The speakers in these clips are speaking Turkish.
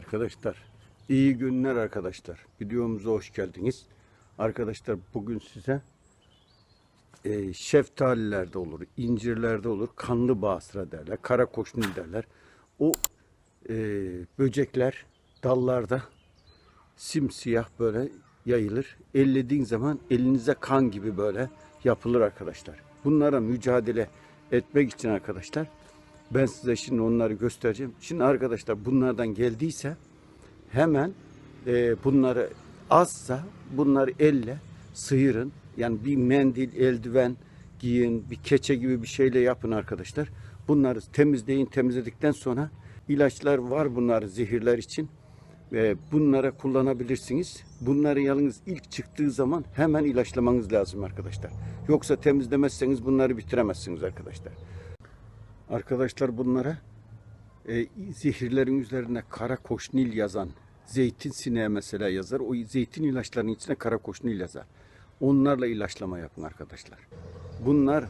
arkadaşlar. İyi günler arkadaşlar. Videomuza hoş geldiniz. Arkadaşlar bugün size e, şeftalilerde olur, incirlerde olur, kanlı basra derler, kara koşnil derler. O e, böcekler dallarda simsiyah böyle yayılır. Ellediğin zaman elinize kan gibi böyle yapılır arkadaşlar. Bunlara mücadele etmek için arkadaşlar ben size şimdi onları göstereceğim. Şimdi arkadaşlar bunlardan geldiyse hemen e, bunları azsa bunları elle sıyırın. Yani bir mendil, eldiven giyin, bir keçe gibi bir şeyle yapın arkadaşlar. Bunları temizleyin. Temizledikten sonra ilaçlar var bunlar zehirler için. Ve bunlara kullanabilirsiniz. Bunları yalnız ilk çıktığı zaman hemen ilaçlamanız lazım arkadaşlar. Yoksa temizlemezseniz bunları bitiremezsiniz arkadaşlar. Arkadaşlar bunlara e, zehirlerin üzerine kara koşnil yazan zeytin sineği mesela yazar. O zeytin ilaçlarının içine kara koşnil yazar. Onlarla ilaçlama yapın arkadaşlar. Bunlar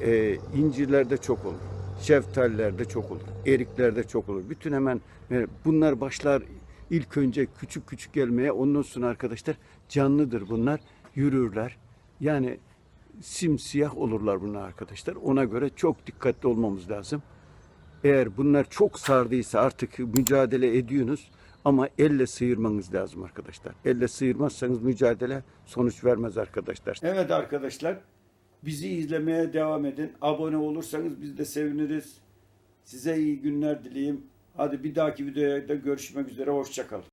e, incirlerde çok olur. Şeftalilerde çok olur. Eriklerde çok olur. Bütün hemen e, bunlar başlar ilk önce küçük küçük gelmeye. Ondan sonra arkadaşlar canlıdır bunlar. Yürürler. Yani simsiyah olurlar bunlar arkadaşlar. Ona göre çok dikkatli olmamız lazım. Eğer bunlar çok sardıysa artık mücadele ediyorsunuz ama elle sıyırmanız lazım arkadaşlar. Elle sıyırmazsanız mücadele sonuç vermez arkadaşlar. Evet arkadaşlar bizi izlemeye devam edin. Abone olursanız biz de seviniriz. Size iyi günler dileyim. Hadi bir dahaki videoda görüşmek üzere. Hoşçakalın.